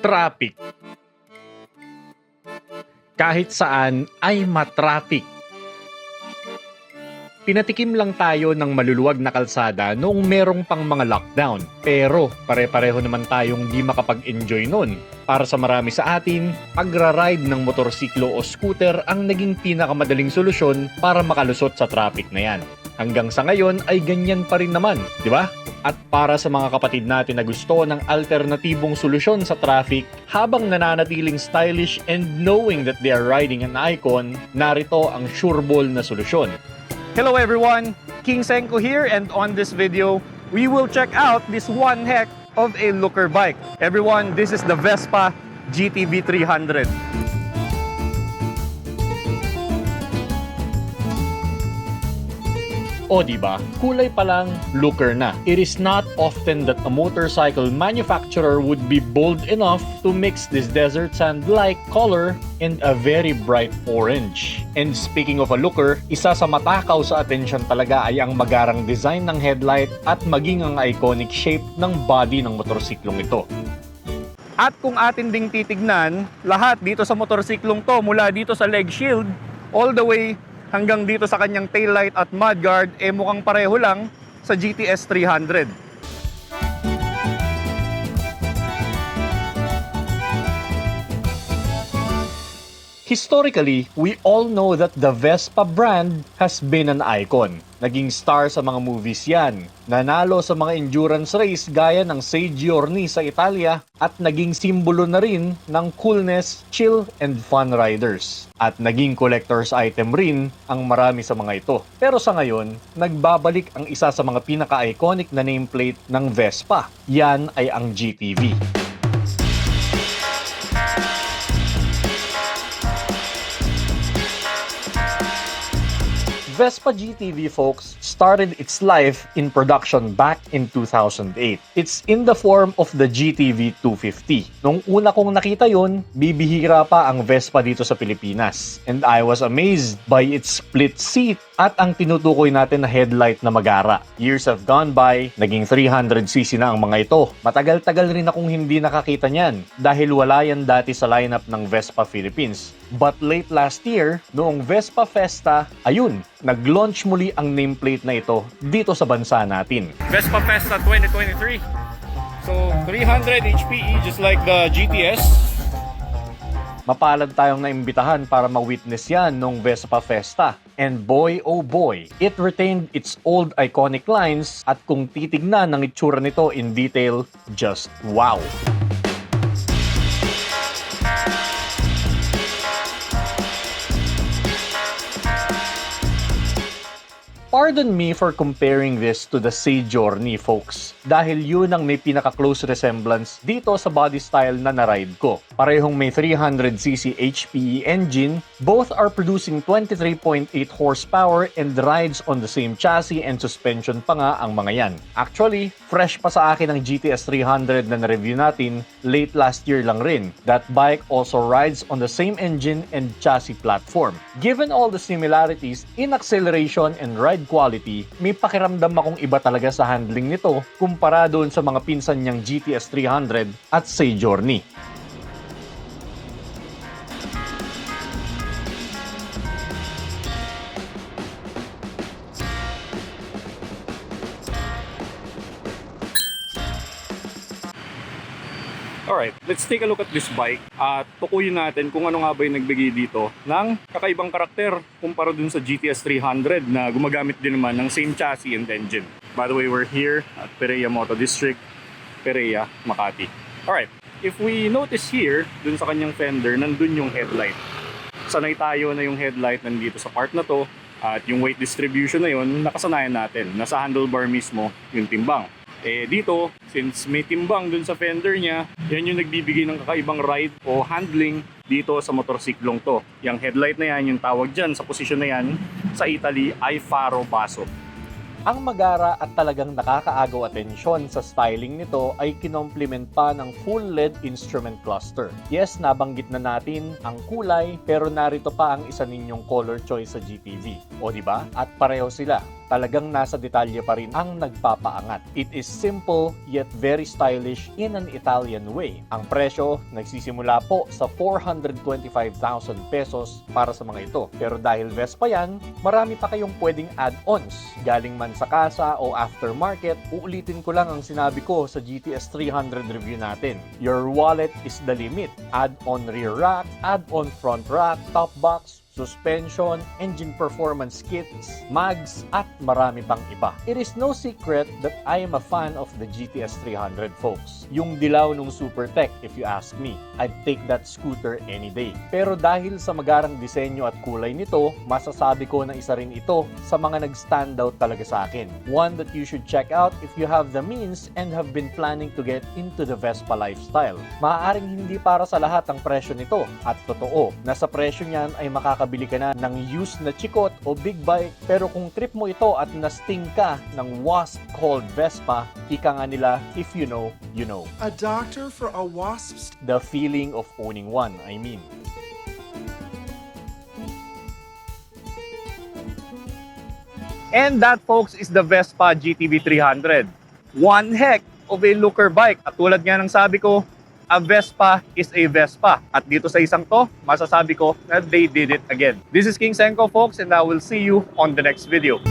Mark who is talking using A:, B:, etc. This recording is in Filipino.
A: Traffic. Kahit saan ay matraffic. Pinatikim lang tayo ng maluluwag na kalsada noong merong pang mga lockdown. Pero pare-pareho naman tayong di makapag-enjoy nun. Para sa marami sa atin, pagra-ride ng motorsiklo o scooter ang naging pinakamadaling solusyon para makalusot sa traffic na yan. Hanggang sa ngayon ay ganyan pa rin naman, di ba? At para sa mga kapatid natin na gusto ng alternatibong solusyon sa traffic habang nananatiling stylish and knowing that they are riding an icon, narito ang sureball na solusyon.
B: Hello everyone, King Senko here and on this video, we will check out this one heck of a looker bike. Everyone, this is the Vespa GTV 300.
A: O di ba? Kulay pa lang, looker na. It is not often that a motorcycle manufacturer would be bold enough to mix this desert sand-like color and a very bright orange. And speaking of a looker, isa sa matakaw sa atensyon talaga ay ang magarang design ng headlight at maging ang iconic shape ng body ng motorsiklong ito.
B: At kung atin ding titignan, lahat dito sa motorsiklong to, mula dito sa leg shield, all the way hanggang dito sa kanyang taillight at mudguard, eh mukhang pareho lang sa GTS 300.
A: Historically, we all know that the Vespa brand has been an icon. Naging star sa mga movies yan. Nanalo sa mga endurance race gaya ng Sei Giorni sa Italia at naging simbolo na rin ng coolness, chill, and fun riders. At naging collector's item rin ang marami sa mga ito. Pero sa ngayon, nagbabalik ang isa sa mga pinaka-iconic na nameplate ng Vespa. Yan ay ang GTV. Vespa GTV, folks, started its life in production back in 2008. It's in the form of the GTV 250. Nung una kong nakita yon, bibihira pa ang Vespa dito sa Pilipinas. And I was amazed by its split seat at ang tinutukoy natin na headlight na magara. Years have gone by, naging 300cc na ang mga ito. Matagal-tagal rin akong hindi nakakita niyan dahil wala yan dati sa lineup ng Vespa Philippines. But late last year, noong Vespa Festa, ayun, nag-launch muli ang nameplate na ito dito sa bansa natin.
B: Vespa Festa 2023. So 300 HPE just like the GTS.
A: Mapalad tayong naimbitahan para ma-witness yan nung Vespa Festa. And boy oh boy, it retained its old iconic lines at kung titignan ng itsura nito in detail, just wow! Pardon me for comparing this to the Sei Journey, folks. Dahil yun ang may pinaka-close resemblance dito sa body style na na-ride ko. Parehong may 300cc HPE engine, both are producing 23.8 horsepower and rides on the same chassis and suspension pa nga ang mga yan. Actually, fresh pa sa akin ang GTS 300 na na-review natin late last year lang rin. That bike also rides on the same engine and chassis platform. Given all the similarities in acceleration and ride quality, may pakiramdam akong iba talaga sa handling nito kumpara doon sa mga pinsan niyang GTS 300 at Sei Journey.
B: Alright, let's take a look at this bike at tukuyin natin kung ano nga ba yung nagbigay dito ng kakaibang karakter kumpara dun sa GTS 300 na gumagamit din naman ng same chassis and engine. By the way, we're here at Pereya Moto District, Pereya, Makati. Alright, if we notice here, dun sa kanyang fender, nandun yung headlight. Sanay tayo na yung headlight nandito sa part na to at yung weight distribution na yun, nakasanayan natin. Nasa handlebar mismo yung timbang. Eh dito, since may timbang dun sa fender niya, yan yung nagbibigay ng kakaibang ride o handling dito sa motorsiklong to. Yung headlight na yan, yung tawag dyan sa posisyon na yan, sa Italy ay faro basso.
A: Ang magara at talagang nakakaagaw atensyon sa styling nito ay kinomplement pa ng full LED instrument cluster. Yes, nabanggit na natin ang kulay pero narito pa ang isa ninyong color choice sa GTV. O di ba? At pareho sila talagang nasa detalye pa rin ang nagpapaangat. It is simple yet very stylish in an Italian way. Ang presyo nagsisimula po sa 425,000 pesos para sa mga ito. Pero dahil Vespa yan, marami pa kayong pwedeng add-ons. Galing man sa kasa o aftermarket, uulitin ko lang ang sinabi ko sa GTS 300 review natin. Your wallet is the limit. Add-on rear rack, add-on front rack, top box, suspension, engine performance kits, mags, at marami pang iba. It is no secret that I am a fan of the GTS 300 folks. Yung dilaw nung Super Tech, if you ask me. I'd take that scooter any day. Pero dahil sa magarang disenyo at kulay nito, masasabi ko na isa rin ito sa mga nag-stand out talaga sa akin. One that you should check out if you have the means and have been planning to get into the Vespa lifestyle. Maaaring hindi para sa lahat ang presyo nito at totoo na sa presyo niyan ay makakabili ka na ng used na chikot o big bike pero kung trip mo ito at nasting ka ng wasp called Vespa, ika nga nila if you know, you know.
C: A doctor for a wasp's
A: The feeling of owning one, I mean. And that, folks, is the Vespa GTV 300. One heck of a looker bike. At tulad nga ng sabi ko, a Vespa is a Vespa. At dito sa isang to, masasabi ko na they did it again. This is King Senko, folks, and I will see you on the next video.